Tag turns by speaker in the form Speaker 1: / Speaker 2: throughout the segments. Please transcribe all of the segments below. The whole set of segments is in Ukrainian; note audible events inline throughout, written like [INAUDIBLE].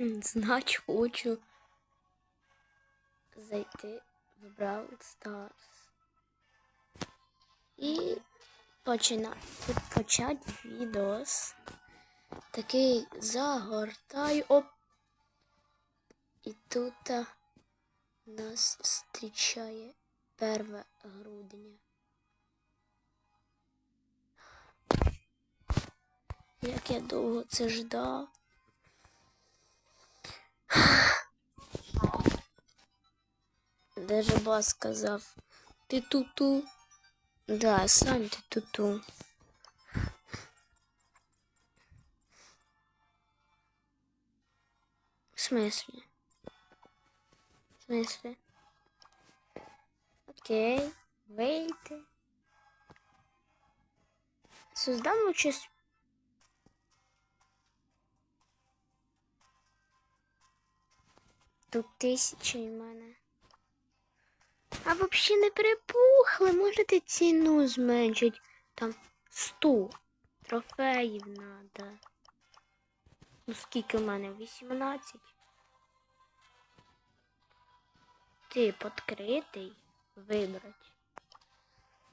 Speaker 1: Значить, хочу зайти в Brawl Stars. І починати почати відос. Такий загортаю. Оп. І тут нас зустрічає 1 грудня. Як я довго це ждав. Даже бас сказав, ти туту. Да, сам ти туту. В смысле? В смысле? Окей, вийти. Создам участь. Тут тисяча і. А взагалі не припухли. Можете ціну зменшити. Там 100 трофеїв надо. Ну скільки в мене? 18. Ти відкритий вибрати.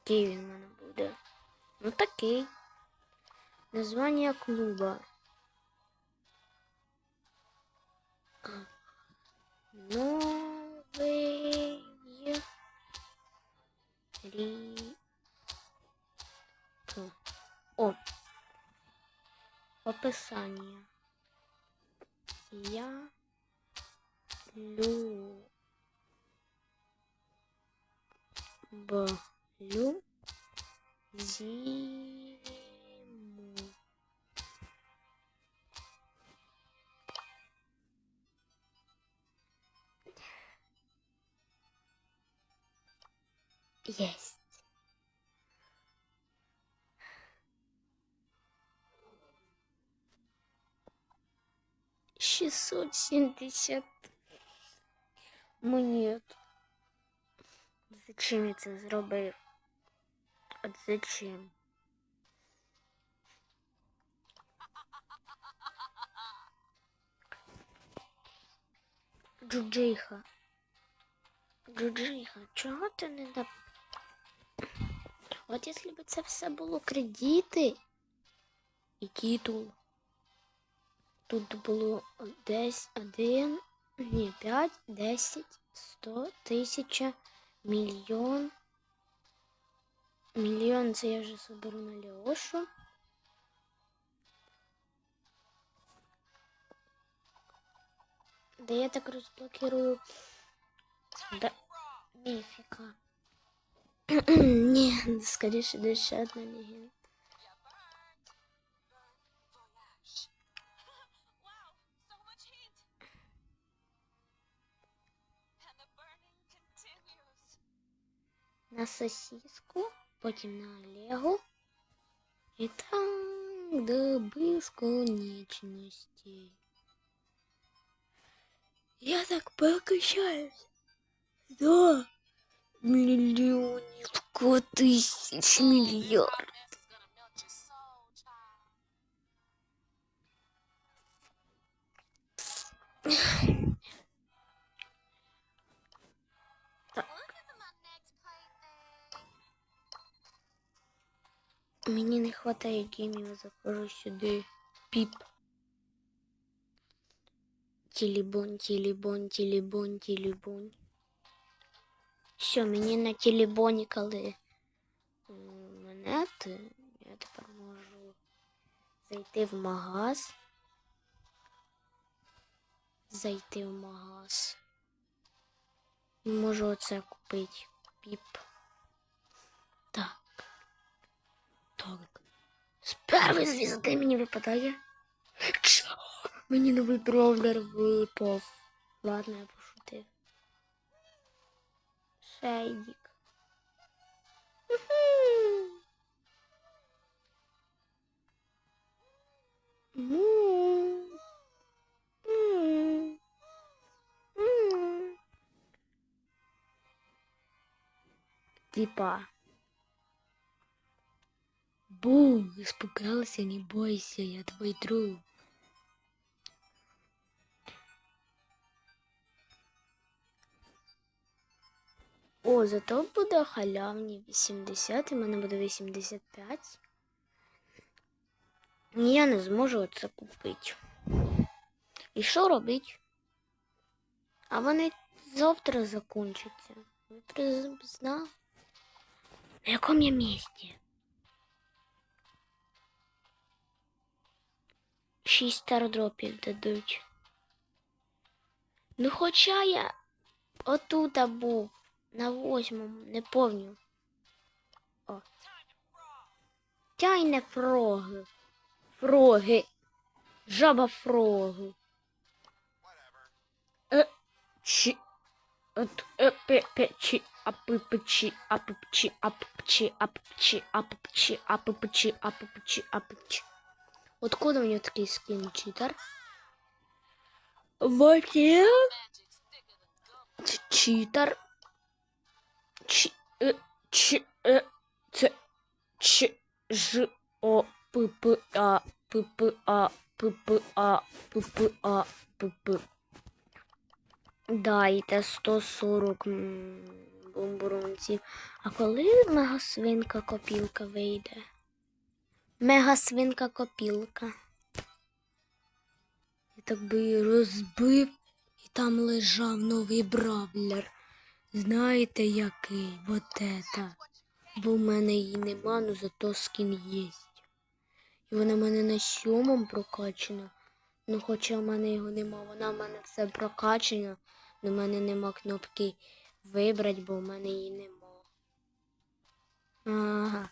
Speaker 1: Який він в мене буде? Ну такий. Названня клуба. А. Новий рік. О. Описання. Я люблю зиму. 670. монет. Зачем я це зробив? От зачем? Джуджиха. Джуджиха, чого ти не да? От якщо б це все було кредити і титул. Тут було десь один, ні, п'ять, десять, сто, тисяча, мільйон. Мільйон це я вже соберу на Леошу. Да я так розблокирую да, міфіка. Ні, скоріше де ще одна легенда. На сосиску, потім на Олегу. І так до безконечності. Я так прокачаюсь до мільйонів тисяч мільярд. Мені не вистачає гемів, заходжу сюди. Піп. Тілібон, тілібон, тілібон, тілібон. Все, мені на тілібоні, коли монети, я тепер можу зайти в магаз. Зайти в магаз. Можу оце купити. Піп. Так. З першої звізди мені випадає. Чо? Мені новий бровлер випав. Ладно, я пошутив. Шейдік. Уху. Му. М. М. Типа. Бу, Испугался, не бойся, я твой друг. О, зато буде халявні 80, і мене буде 85. Я не зможу це купити. І що робити? А вони завтра закінчаться. Я знав. На якому я місці? Шість стардропів дадуть. Ну, хоча я отута був, на восьмому, не помню. О. Тяйне фроги. Фроги. Жаба фроги. Е, чи, от, е, пе, пе, чи, а, пи, пи, чи, а, пи, пи, чи, Откуда у нього такий скін читер? Вот Читер. Ч, ч, ц, ч, ж, о, п, п, а, п, п, а, п, п, а, п, п, а, п, п. Дайте 140 м, бомбуронців. А коли мегасвинка копілка вийде? Мегасвинка копілка. Я так би її розбив, і там лежав новий бравлер. Знаєте який? Вот это. Бо в мене її нема, ну зато скін є. І вона в мене на сьомому прокачана. Ну хоча в мене його нема, вона в мене все прокачана, але в мене нема кнопки вибрати, бо в мене її нема. Ага.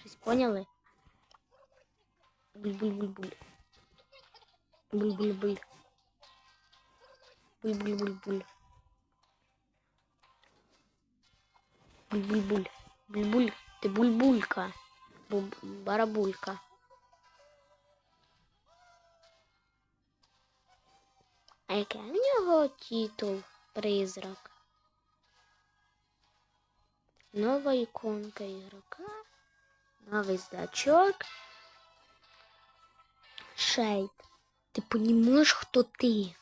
Speaker 1: Щось поняли? Буль-буль-буль-буль. Буль-буль-буль. Буль-буль-буль-буль. Буль-буль-буль. Буль-буль. Ти бульбулька. Бу- Барабулька. А яке в нього титул призрак? Нова іконка ігрока. Новий значок. Шейд. Ти понімаєш, хто ти?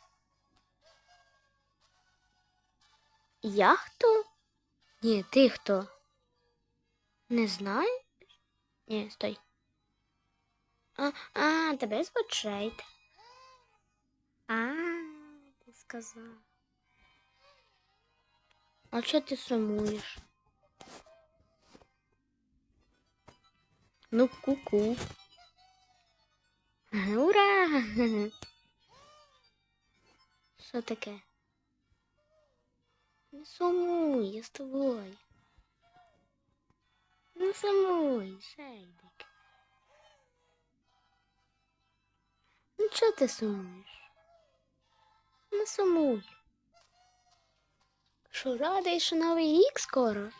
Speaker 1: Я хто? Ні, ти хто? Не знаю? Ні, стой. А, а тебе звуть Шейд. А, ти сказав. А що ти сумуєш? Ну, ку-ку. [LAUGHS] Що таке? Не сумуй, я з тобою. Не сумуй, Шейдик. Ну чого ти сумуєш? Не сумуй. Що радий, що новий рік скоро?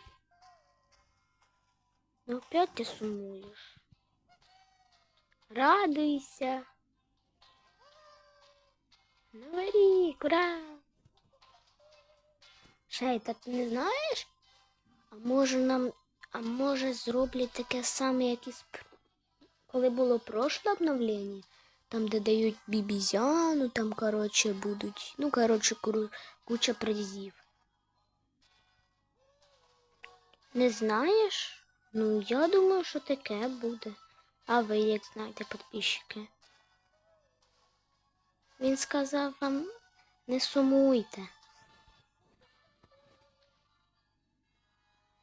Speaker 1: Ну опять ти сумуєш. Радуйся. Новий рік, ура! Шей, та ти не знаєш? А може нам, а може зроблять таке саме, як і коли було прошле обновлення? Там, де дають бібізяну, там, коротше, будуть. Ну, коротше, куча призів. Не знаєш? Ну, я думаю, що таке буде. А ви як знаєте, підписчики? Він сказав вам, не сумуйте.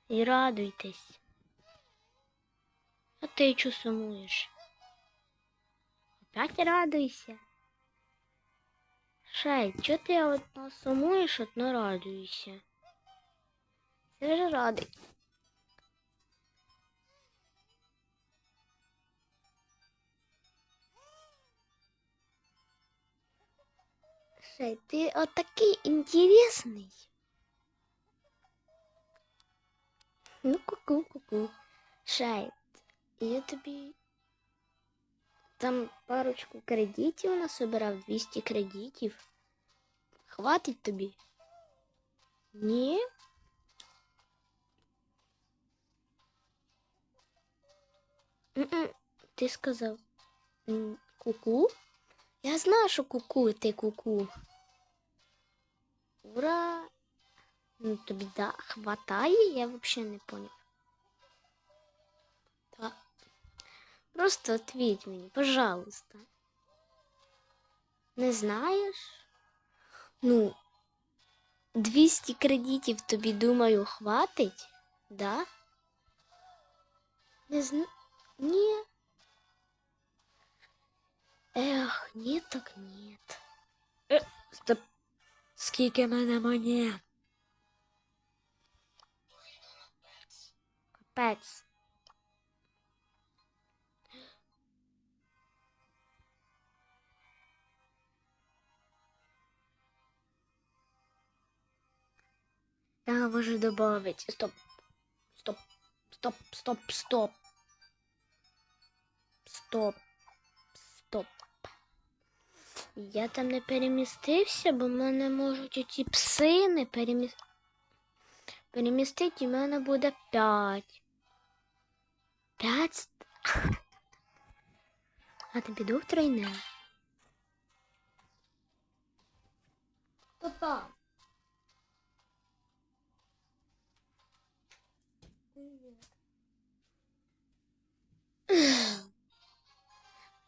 Speaker 1: І радуйтесь. А ти чого сумуєш? Опять радуйся. Шей, чого ти одно сумуєш, одно радуєшся? Це ж радий. Шей, ти отакий інтересний. Ну, ку-ку, ку-ку. Шайт, я тобі там парочку кредитів насобирав, 200 кредитів. Хватить тобі? Ні? М-м, Ти сказав м, ку-ку? Я знаю, що ку-ку, ти ку-ку. Ура! Ну тобі да, хватає, я взагалі не поняв. Та. Просто ответь мені, пожалуйста. Не знаєш? Ну, 200 кредитів тобі, думаю, хватить, да? Не зна... Ні. Ех, ні, так ні. Е, стоп. Скільки мене монет? Капець. Я можу добавить. Стоп. Стоп, стоп, стоп. Стоп. Стоп. Я там не перемістився, бо мене можуть оці пси не перемістити. Перемістити і в мене буде 5. 5? [LAUGHS] А ти піду в тройне. Там?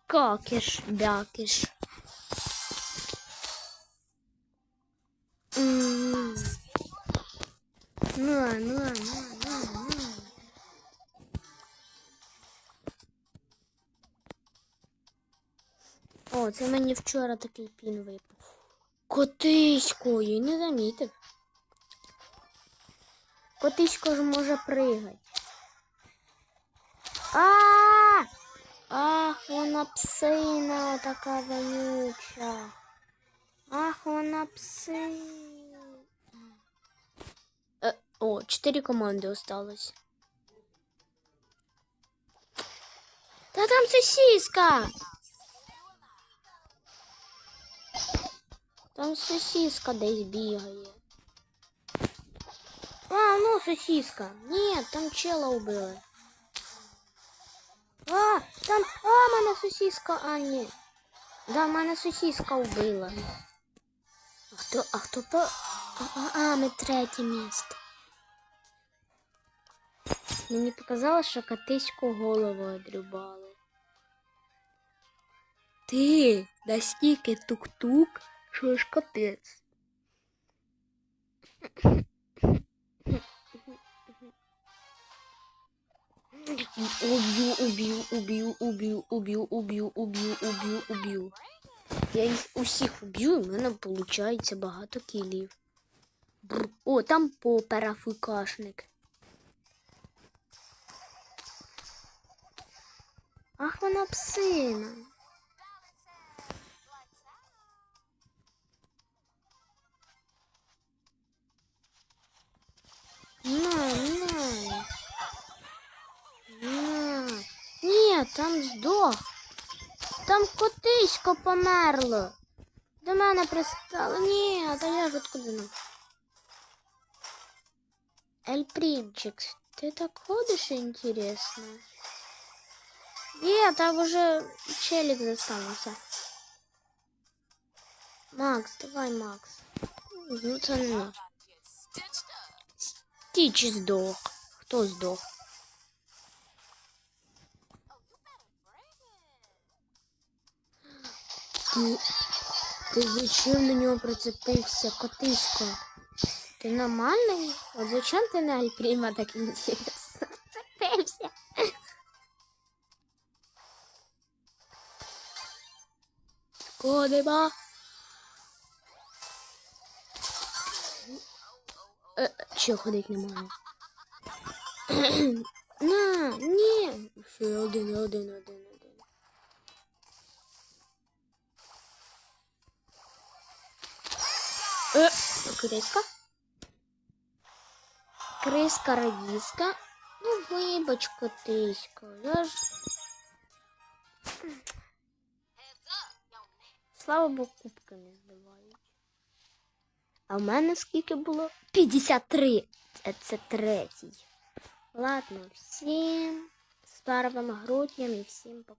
Speaker 1: Какиш, бякиш. О, це мені вчора такий пін випав. Я не замітив. Котисько ж може пригати. А! Ах, вона псина така вонюча. Ах, вона псина. Е, о, чотири команди осталось. Та там сосиска. Там сосиска десь бігає. А, ну сосиска. Ні, там чела убили. А, там, а, мене сосиска, а, ні. Да, мене сосиска вбила. А хто, а хто по... А, а, а ми третє місце. Мені показалось, що котиську голову одрубали. Ти, настільки тук-тук, ж капець. Убью, убью, убью, убью, убью, убью, убью, убью, убью. Я їх усіх уб'ю, і в мене виходить багато кілів. Бррр. О, там попера фукашник. Ах, вона псина. На, на. На. Ні, там здох. Там котисько померло. До мене пристало. Ні, а то я ж откуда ну. Ель Принчикс, ти так ходиш інтересно? Ні, там уже челік заставився. Макс, давай, Макс. Ну це Стіч здох. Хто здох? Ти, ти зачем на нього прицепився, котисько? Ти нормальний? От зачем ти на Альпріма так інтересно прицепився? Кого Е, ходить не можу? [CLEARS THROAT] На, ні. Ще один, один, один, один. Е, криска. Криска радіска. Ну, вибач, котисько. Я ж... Слава Богу, кубки не збивають. А в мене скільки було? 53. Це, третій. Ладно, всім з первим грудням і всім пока.